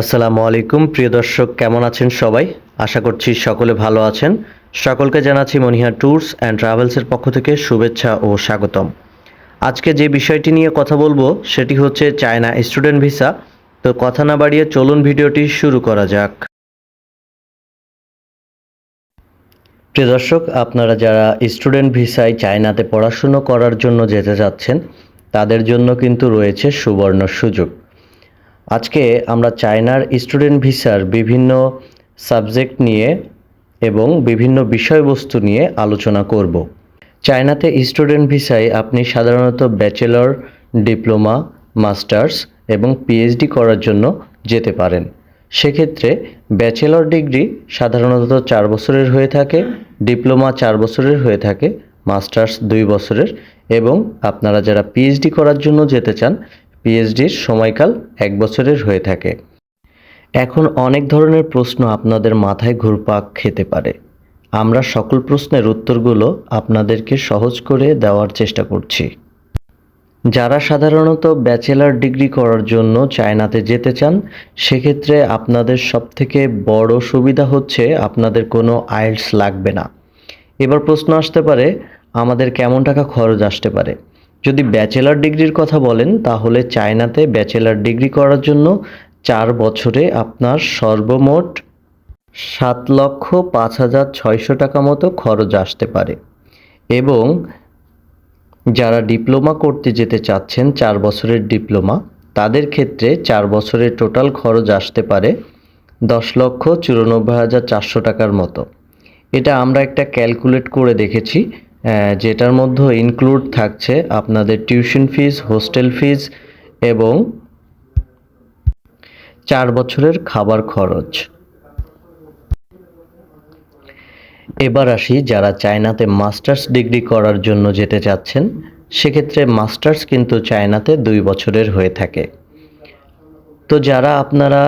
আসসালামু আলাইকুম। প্রিয় দর্শক, কেমন আছেন সবাই? আশা করছি সকলে ভালো আছেন। সকলকে জানাচ্ছি মনিহা ট্যুরস অ্যান্ড ট্রাভেলসের পক্ষ থেকে শুভেচ্ছা ও স্বাগতম। আজকে যে বিষয়টি নিয়ে কথা বলব, সেটি হচ্ছে চায়না স্টুডেন্ট ভিসা। তো কথা না বাড়িয়ে চলুন ভিডিওটি শুরু করা যাক। প্রিয় দর্শক, আপনারা যারা স্টুডেন্ট ভিসায় চায়নাতে পড়াশুনো করার জন্য যেতে যাচ্ছেন, তাদের জন্য কিন্তু রয়েছে সুবর্ণ সুযোগ। আজকে আমরা চায়নার স্টুডেন্ট ভিসার বিভিন্ন সাবজেক্ট নিয়ে এবং বিভিন্ন বিষয়বস্তু নিয়ে আলোচনা করব। চায়নাতে স্টুডেন্ট ভিসায় আপনি সাধারণত ব্যাচেলর, ডিপ্লোমা, মাস্টার্স এবং পিএইচডি করার জন্য যেতে পারেন। সেক্ষেত্রে ব্যাচেলর ডিগ্রি সাধারণত চার বছরের হয়ে থাকে, ডিপ্লোমা চার বছরের হয়ে থাকে, মাস্টার্স দুই বছরের এবং আপনারা যারা পিএইচডি করার জন্য যেতে চান পিএইচডির সময়কাল এক বছরের হয়ে থাকে। এখন অনেক ধরনের প্রশ্ন আপনাদের মাথায় ঘুরপাক খেতে পারে। আমরা সকল প্রশ্নের উত্তরগুলো আপনাদেরকে সহজ করে দেওয়ার চেষ্টা করছি। যারা সাধারণত ব্যাচেলার ডিগ্রি করার জন্য চায়নাতে যেতে চান, সেক্ষেত্রে আপনাদের সবথেকে বড় সুবিধা হচ্ছে আপনাদের কোনো আইলস লাগবে না। এবার প্রশ্ন আসতে পারে, আমাদের কেমন টাকা খরচ আসতে পারে? যদি ব্যাচেলর ডিগ্রির কথা বলেন, তাহলে চায়নাতে ব্যাচেলর ডিগ্রি করার জন্য চার বছরে আপনার সর্বমোট সাত লক্ষ পাঁচ হাজার ছয়শো টাকা মতো খরচ আসতে পারে। এবং যারা ডিপ্লোমা করতে যেতে চাচ্ছেন, চার বছরের ডিপ্লোমা, তাদের ক্ষেত্রে চার বছরের টোটাল খরচ আসতে পারে দশ লক্ষ চুরানব্বই হাজার চারশো টাকার মতো। এটা আমরা একটা ক্যালকুলেট করে দেখেছি। যেটার মধ্যে ইনক্লুড থাকছে আপনাদের টিউশন ফিস হোস্টেল ফিস এবং চার বছরের খাবার খরচ। এবার আসি যারা চায়নাতে মাস্টার্স ডিগ্রি করার জন্য যেতে চাচ্ছেন, সেক্ষেত্রে মাস্টার্স কিন্তু চায়নাতে দুই বছরের হয়ে থাকে। তো যারা আপনারা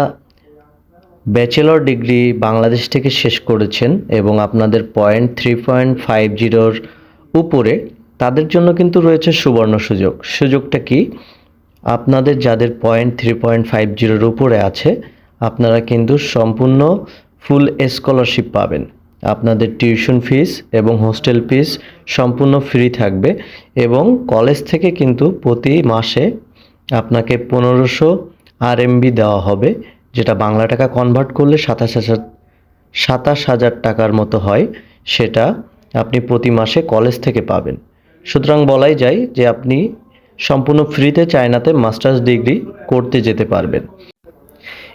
ব্যাচেলর ডিগ্রি বাংলাদেশ থেকে শেষ করেছেন এবং আপনাদের পয়েন্ট থ্রি পয়েন্ট ফাইভ জিরোর উপরে তাদের জন্য কিন্তু রয়েছে সুবর্ণ সুযোগ। সুযোগটা কি? আপনাদের যাদের পয়েন্ট থ্রি পয়েন্ট ফাইভ জিরোর উপরে আছে, আপনারা কিন্তু সম্পূর্ণ ফুল স্কলারশিপ পাবেন। আপনাদের টিউশন ফিস এবং হোস্টেল ফিস সম্পূর্ণ ফ্রি থাকবে এবং কলেজ থেকে কিন্তু প্রতি মাসে আপনাকে পনেরোশো আর আরএমবি দেওয়া হবে, যেটা বাংলা টাকা কনভার্ট করলে সাতাশ হাজার সাতাশ হাজার টাকার মতো হয়, সেটা আপনি প্রতি মাসে কলেজ থেকে পাবেন। সুতরাং বলাই যায় যে আপনি সম্পূর্ণ ফ্রিতে চায়নাতে মাস্টার্স ডিগ্রি করতে যেতে পারবেন।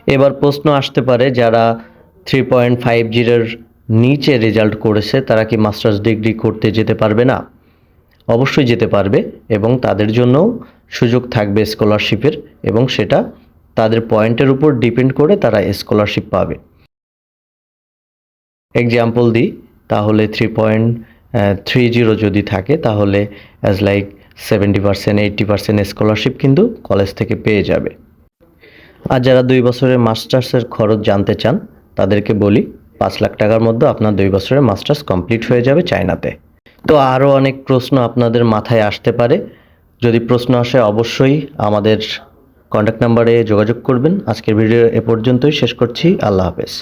এবার প্রশ্ন আসতে পারে, যারা থ্রি পয়েন্ট ফাইভ জিরোর নিচে রেজাল্ট করেছে, তারা কি মাস্টার্স ডিগ্রি করতে যেতে পারবে না? অবশ্যই যেতে পারবে এবং তাদের জন্য সুযোগ থাকবে স্কলারশিপের এবং সেটা তাদের পয়েন্টের উপর ডিপেন্ড করে তারা স্কলারশিপ পাবে। এক্সাম্পল দিই তাহলে থ্রি পয়েন্ট থ্রি জিরো যদি থাকে, তাহলে as like seventy percent eighty percent scholarship কিন্তু কলেজ থেকে পেয়ে যাবে। আর যারা দুই বছরের মাস্টার্সের খরচ জানতে চান, তাদেরকে বলি, পাঁচ লাখ টাকার মধ্যে আপনার দুই বছরের মাস্টার্স কমপ্লিট হয়ে যাবে চায়নাতে। তো আরও অনেক প্রশ্ন আপনাদের মাথায় আসতে পারে। যদি প্রশ্ন আসে, অবশ্যই আমাদের কন্ট্যাক্ট নাম্বারে যোগাযোগ করবেন। আজকের ভিডিও এ পর্যন্তই, শেষ করছি। আল্লাহ হাফেজ।